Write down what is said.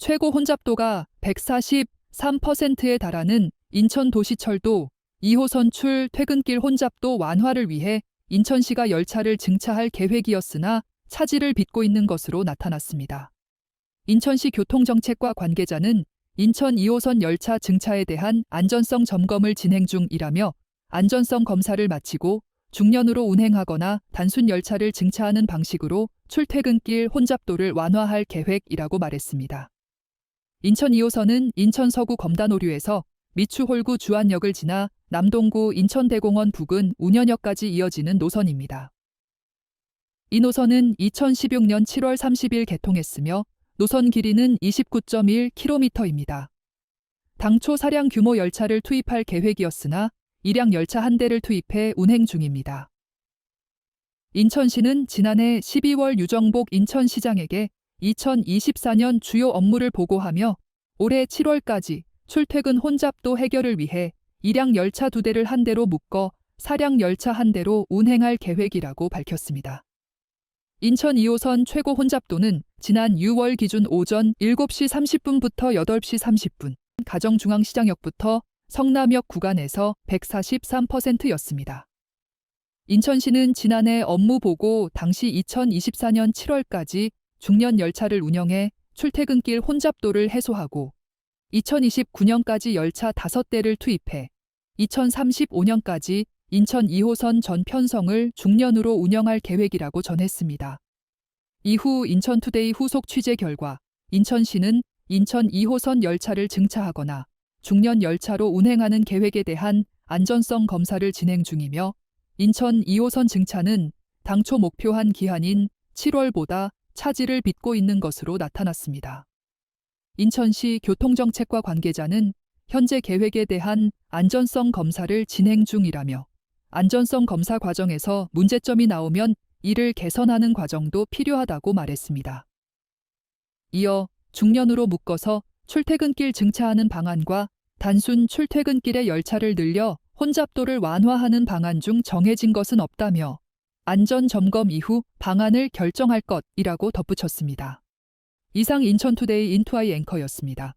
최고 혼잡도가 143%에 달하는 인천도시철도 2호선 출 퇴근길 혼잡도 완화를 위해 인천시가 열차를 증차할 계획이었으나 차질을 빚고 있는 것으로 나타났습니다. 인천시 교통정책과 관계자는 인천 2호선 열차 증차에 대한 안전성 점검을 진행 중이라며 안전성 검사를 마치고 중년으로 운행하거나 단순 열차를 증차하는 방식으로 출퇴근길 혼잡도를 완화할 계획이라고 말했습니다. 인천 2호선은 인천 서구 검단오류에서 미추홀구 주안역을 지나 남동구 인천대공원 부근 운현역까지 이어지는 노선입니다. 이 노선은 2016년 7월 30일 개통했으며 노선 길이는 29.1km입니다. 당초 사량 규모 열차를 투입할 계획이었으나 일량 열차 한 대를 투입해 운행 중입니다. 인천시는 지난해 12월 유정복 인천시장에게 2024년 주요 업무를 보고하며 올해 7월까지 출퇴근 혼잡도 해결을 위해 일량 열차 두 대를 한 대로 묶어 사량 열차 한 대로 운행할 계획이라고 밝혔습니다. 인천 2호선 최고 혼잡도는 지난 6월 기준 오전 7시 30분부터 8시 30분, 가정중앙시장역부터 성남역 구간에서 143%였습니다. 인천시는 지난해 업무 보고 당시 2024년 7월까지 중년 열차를 운영해 출퇴근길 혼잡도를 해소하고 2029년까지 열차 5대를 투입해 2035년까지 인천 2호선 전 편성을 중년으로 운영할 계획이라고 전했습니다. 이후 인천투데이 후속 취재 결과 인천시는 인천 2호선 열차를 증차하거나 중년 열차로 운행하는 계획에 대한 안전성 검사를 진행 중이며 인천 2호선 증차는 당초 목표한 기한인 7월보다 차질을 빚고 있는 것으로 나타났습니다. 인천시 교통정책과 관계자는 현재 계획에 대한 안전성 검사를 진행 중이라며 안전성 검사 과정에서 문제점이 나오면 이를 개선하는 과정도 필요하다고 말했습니다. 이어 중년으로 묶어서 출퇴근길 증차하는 방안과 단순 출퇴근길의 열차를 늘려 혼잡도를 완화하는 방안 중 정해진 것은 없다며 안전 점검 이후 방안을 결정할 것이라고 덧붙였습니다. 이상 인천투데이 인투아이 앵커였습니다.